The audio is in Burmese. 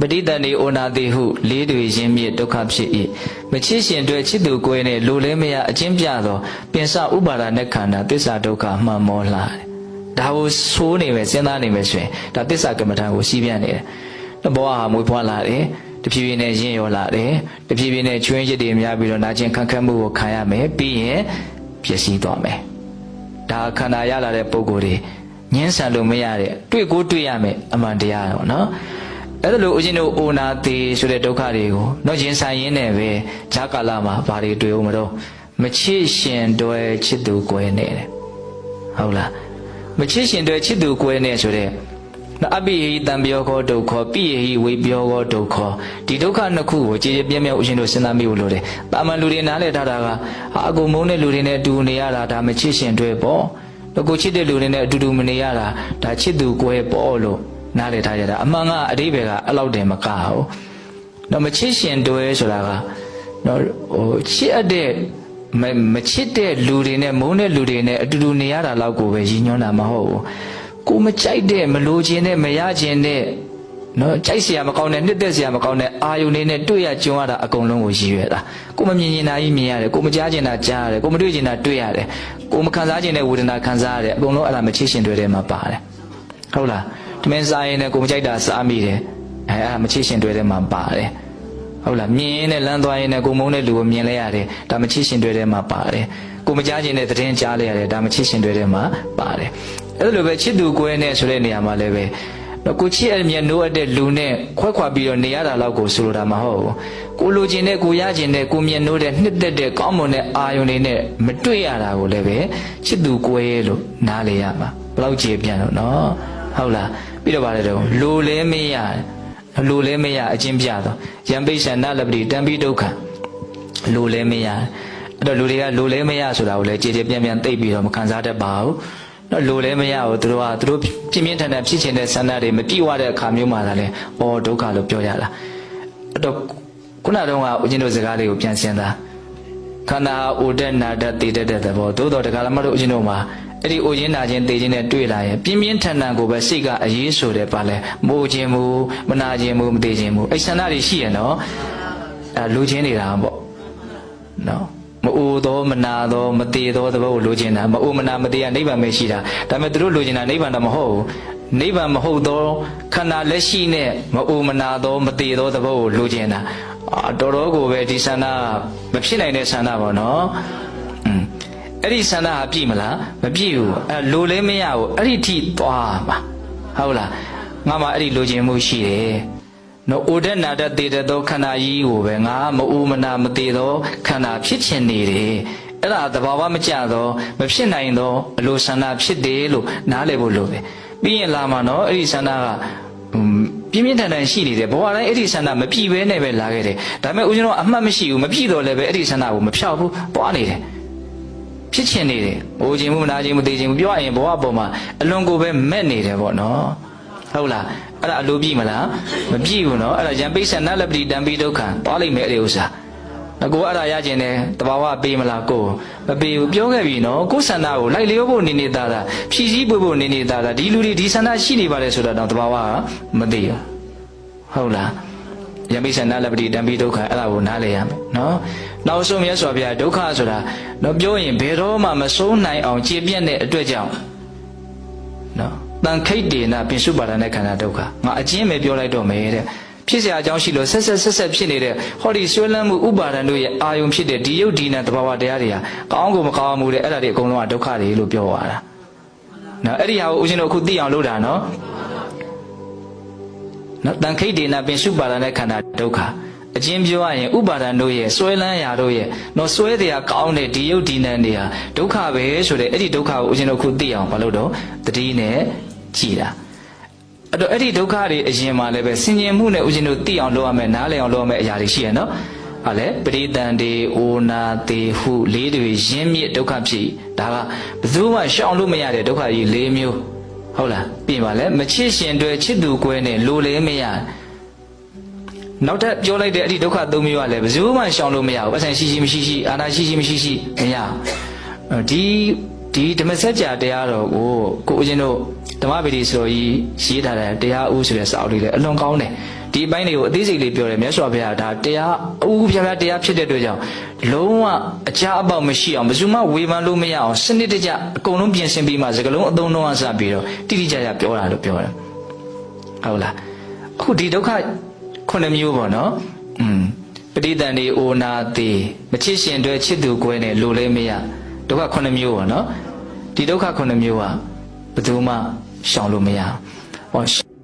ပဋိသန္ဓေဩနာတိဟုလေးတွေရင်းမြစ်ဒုက္ခဖြစ်၏မချစ်ရှင်တွေချစ်သူကိုယ်နဲ့လိုလဲမရအချင်းပြသောပင်စဥပါဒနဲ့ခန္ဓာသစ္စာဒုက္ခမှန်မောလာတယ်ဒါကိုဆိုးနေမယ်စဉ်းစားနေမယ်ဆိုရင်ဒါသစ္စာကမ္မဋ္ဌာန်းကိုစီးပြနေတယ်ဘဝဟာမွေးဖွားလာတယ်တဖြည်းဖြည်းနဲ့ရင့်ရောလာတယ်တဖြည်းဖြည်းနဲ့ချွင်းရစ်တွေများပြီးတော့နာကျင်ခန့်ခတ်မှုကိုခံရမယ်ပြီးရင်ပျက်စီးသွားမယ်ဒါခန္ဓာရလာတဲ့ပုံကိုယ်တွေညှင်းဆန်လို့မရတဲ့တွေ့ကိုတွေ့ရမယ်အမှန်တရားတော့နော် အဲ့ဒါလို့ဦးဇင်းတို့အိုနာသေးဆိုတဲ့ဒုက္ခတွေကိုတော့ရင်ဆိုင်ရင်းနဲ့ပဲဈာကာလမှာဘာတွေတွေ့အောင်မတော့မချစ်ရှင်တွဲချစ်သူကွဲနေတယ်ဟုတ်လားမချစ်ရှင်တွဲချစ်သူကွဲနေဆိုတဲ့နော်အပိယိတံပြောခောဒုက္ခပိယိဝိပြောခောဒုက္ခဒီဒုက္ခနှစ်ခုကိုကြည်ကြည်ပြည့်ပြည့်ဦးရှင်တို့စဉ်းစားမိဖို့လိုတယ်။တာမန်လူတွေနားလည်ထားတာကဟာအကုန်မုန်းတဲ့လူတွေနဲ့အတူနေရတာဒါမချစ်ရှင်တွဲပေါ့။တော့ကိုချစ်တဲ့လူတွေနဲ့အတူတူမနေရတာဒါချစ်သူကွဲပေါ့လို့ နားလည်ထားကြတာအမှန်ကအတိဘယ်ကအဲ့လောက်တင်မကဘူးတော့မချစ်ရှင်တွဲဆိုတာကတော့ဟိုချစ်အပ်တဲ့မချစ်တဲ့လူတွေနဲ့မုန်းတဲ့လူတွေနဲ့အတူတူနေရတာလောက်ကိုပဲရည်ညွှန်းတာမဟုတ်ဘူးကိုမကြိုက်တဲ့မလိုချင်တဲ့မရချင်တဲ့နော်ကြိုက်စရာမကောင်းတဲ့နှစ်သက်စရာမကောင်းတဲ့အာယုန်တွေနဲ့တွေ့ရကြုံရတာအကုန်လုံးကိုရည်ရွယ်တာကိုမမြင်ချင်တာကြီးမြင်ရတယ်ကိုမကြားချင်တာကြားရတယ်ကိုမတွေ့ချင်တာတွေ့ရတယ်ကိုမခံစားချင်တဲ့ဝေဒနာခံစားရတယ်အကုန်လုံးအဲ့ဒါမချစ်ရှင်တွေထဲမှာပါတယ်ဟုတ်လား မင်စားရင်လည်းကိုမကြိုက်တာစားမိတယ်အဲအဲ့ဒါမချစ်ရှင်တွေထဲမှာပါတယ်ဟုတ်လားမြင်ရင်လည်းလမ်းသွားရင်လည်းကိုမုန်းတဲ့လူကိုမြင်လဲရတယ်ဒါမချစ်ရှင်တွေထဲမှာပါတယ်ကိုမကြားကျင်တဲ့သတင်းကြားလဲရတယ်ဒါမချစ်ရှင်တွေထဲမှာပါတယ်အဲ့လိုပဲချစ်သူကွဲနဲ့ဆိုတဲ့နေရာမှာလည်းပဲတော့ကိုချစ်အမြတ်နိုးအပ်တဲ့လူနဲ့ခွဲခွာပြီးတော့နေရတာလောက်ကိုဆိုလိုတာမဟုတ်ဘူးကိုလိုချင်တဲ့ကိုရချင်တဲ့ကိုမြတ်နိုးတဲ့နှစ်သက်တဲ့ကောင်းမွန်တဲ့အာယုန်တွေနဲ့မတွေ့ရတာကိုလည်းပဲချစ်သူကွဲလို့နားလေရမှာဘယ်လောက်ကြည်ပြန်တော့နော်ဟုတ်လား ပြီးတော့ဗါတယ်တော့လိုလဲမရလိုလဲမရအချင်းပြတော့ယံပိဿန္နလပတိတံပိဒုက္ခလိုလဲမရအဲ့တော့လူတွေကလိုလဲမရဆိုတာကိုလည်းကြည်ကြည်ပြန်ပြန်သိပြီးတော့မခံစားတတ်ပါဘူးတော့လိုလဲမရဘူးသူတို့ကသူတို့ပြင်းပြင်းထန်ထန်ဖြစ်ချင်တဲ့ဆန္ဒတွေမပြည့်ဝတဲ့အခါမျိုးမှာလည်းအော်ဒုက္ခလို့ပြောရတာအဲ့တော့ခုနတုန်းကဦးဇင်းတို့စကားလေးကိုပြန်စဉ်းစားခန္ဓာဟာအိုတက်နာတက်တည်တတ်တဲ့သဘောသို့တော်တခါလမတို့ဦးဇင်းတို့မှာ အဲ့ဒီအိုခြင်းနာခြင်းတည်ခြင်းနဲ့တွေ့လာရင်ပြင်းပြင်းထန်ထန်ကိုပဲစိတ်ကအရေးဆိုတယ်ပါလဲမိုးခြင်းမူမနာခြင်းမူမတည်ခြင်းမူအဲ့ဆန္ဒတွေရှိရနော်အဲလူချင်းနေတာပေါ့နော်မအိုသောမနာသောမတည်သောသဘောကိုလိုချင်တာမအိုမနာမတည်ရနိဗ္ဗာန်ပဲရှိတာဒါပေမဲ့သူတို့လိုချင်တာနိဗ္ဗာန်တော့မဟုတ်ဘူးနိဗ္ဗာန်မဟုတ်သောခန္ဓာလက်ရှိနဲ့မအိုမနာသောမတည်သောသဘောကိုလိုချင်တာအာတော်တော်ကိုပဲဒီဆန္ဒမဖြစ်နိုင်တဲ့ဆန္ဒပေါ့နော်อืม အဲ့ဒီဆန္ဒဟာပြည့်မလားမပြည့်ဘူးအဲလိုလဲမရဘူးအဲ့ဒီထိသွားမှာဟုတ်လားငါမှအဲ့ဒီလိုချင်မှုရှိတယ်နော်အိုဒက်နာဒက်တည်တဲ့သောခန္ဓာကြီးကိုပဲငါမအိုမနာမတည်သောခန္ဓာဖြစ်ချင်နေတယ်အဲ့ဒါသဘာဝမကျသောမဖြစ်နိုင်သောအလိုဆန္ဒဖြစ်တယ်လို့နားလည်ဖို့လိုတယ်ပြီးရင်လာမှာနော်အဲ့ဒီဆန္ဒကဟွန်းပြင်းပြင်းထန်ထန်ရှိနေတယ်ဘဝတိုင်းအဲ့ဒီဆန္ဒမပြည့်ဘဲနဲ့ပဲလာခဲ့တယ်ဒါပေမဲ့ဦးဇင်းတို့အမှတ်မရှိဘူးမပြည့်တော့လည်းပဲအဲ့ဒီဆန္ဒကိုမဖြောက်ဘူးပွားနေတယ် ဖြစ်ချင်နေတယ်။အိုခြင်းမှုမနာခြင်းမသေးခြင်းမှုပြောရရင်ဘဝပေါ်မှာအလွန်ကိုပဲမက်နေတယ်ပေါ့နော်။ဟုတ်လား။အဲ့ဒါအလိုပြည့်မလား။မပြည့်ဘူးနော်။အဲ့ဒါယံပိဿနလပတိတံပိဒုက္ခသွားလိမ့်မယ်အဲ့ဒီဥစ္စာ။ငါကိုအဲ့ဒါရခြင်းနဲ့တဘာဝပေးမလားကိုမပေးဘူးပြောခဲ့ပြီနော်ကိုယ်ဆန္ဒကိုလိုက်လျောဖို့နေနေတာတာဖြည့်စည်းပွေဖို့နေနေတာတာဒီလူတွေဒီဆန္ဒရှိနေပါလေဆိုတော့တဘာဝကမသိဘူး။ဟုတ်လား။ ယမိစ္ဆနာလပတိတံပိဒုက္ခအဲ့ဒါကိုနားလည်ရမယ်နော်နောက်ဆုံးမြတ်စွာဘုရားဒုက္ခဆိုတာတော့ပြောရင်ဘယ်တော့မှမဆုံးနိုင်အောင်ကြည်ပြတ်တဲ့အတွက်ကြောင့်နော်တန်ခိတ်တေနာပိစုပါဒနဲ့ခန္ဓာဒုက္ခငါအချင်းပဲပြောလိုက်တော့မယ်တဲ့ဖြစ်เสียအကြောင်းရှိလို့ဆက်ဆက်ဆက်ဆက်ဖြစ်နေတဲ့ဟောဒီဆွဲလန်းမှုဥပါဒံတို့ရဲ့အာယုံဖြစ်တဲ့ဒီယုတ်ဒီနာတဘာဝတရားတွေဟာကောင်းကိုမကောင်းမှုတဲ့အဲ့ဒါတွေအကုန်လုံးကဒုက္ခတွေလို့ပြောသွားတာနော်အဲ့ဒီဟာကိုဦးဇင်းတို့အခုသိအောင်လုပ်တာနော် နော်တန်ခိတ်ဒေနာပင်စုပါဒနဲ့ခန္ဓာဒုက္ခအချင်းပြောရရင်ဥပါဒံတို့ရဲ့စွဲလန်းရာတို့ရဲ့နော်စွဲတရားကောင်းတဲ့ဒီယုတ်ဒီနံတွေဟာဒုက္ခပဲဆိုတဲ့အဲ့ဒီဒုက္ခကိုဦးဇင်းတို့ခုသိအောင်မလုပ်တော့တတိနဲ့ကြည်တာအဲ့တော့အဲ့ဒီဒုက္ခတွေအရင်မှာလည်းပဲဆင်ញင်မှုနဲ့ဦးဇင်းတို့သိအောင်လုပ်ရမယ်နားလည်အောင်လုပ်ရမယ်အရာတွေရှိရနော်ဟာလေပရိတန်တေအိုနာတေဟုလေးတွေရင်းမြစ်ဒုက္ခဖြစ်ဒါကဘယ်သူမှရှောင်လို့မရတဲ့ဒုက္ခကြီး၄မျိုး ဟုတ်လားပြင်ပါလေမချစ်ရှင်တွေချစ်သူကွဲနဲ့လိုလေမရနောက်ထပ်ပြောလိုက်တဲ့အဲ့ဒီဒုက္ခသုံးမျိုးကလည်းဘယ်သူမှရှောင်လို့မရဘူးပတ်စံရှိရှိမရှိရှိအာနာရှိရှိမရှိရှိမရဒီဒဒီဓမ္မစကြာတရားတော်ကိုကိုဦးဇင်းတို့ဓမ္မပတိဆိုကြီးရေးထားတဲ့တရားဥဆိုတဲ့စာအုပ်လေးလည်းအလွန်ကောင်းတယ် ဒီအပိုင်းတွေကိုအသေးစိတ်လေးပြောတယ်မြတ်စွာဘုရားဒါတရားအူပြပြတရားဖြစ်တဲ့အတွက်ကြောင့်လုံးဝအကြအပေါက်မရှိအောင်ဘယ်သူမှဝေဖန်လို့မရအောင်စနစ်တကျအကုန်လုံးပြင်ဆင်ပြီးမှစကလုံးအသုံးလုံးအစပြီးတော့တိတိကျကျပြောတာလို့ပြောတယ်ဟုတ်လားအခုဒီဒုက္ခခုနှစ်မျိုးပေါ့နော်อืมပဋိသန္ဓေအိုနာသေးမချစ်ရှင်အတွက်ချစ်သူကွဲနဲ့လိုလဲမရဒုက္ခခုနှစ်မျိုးပေါ့နော်ဒီဒုက္ခခုနှစ်မျိုးကဘယ်သူမှရှောင်လို့မရဘူးဟော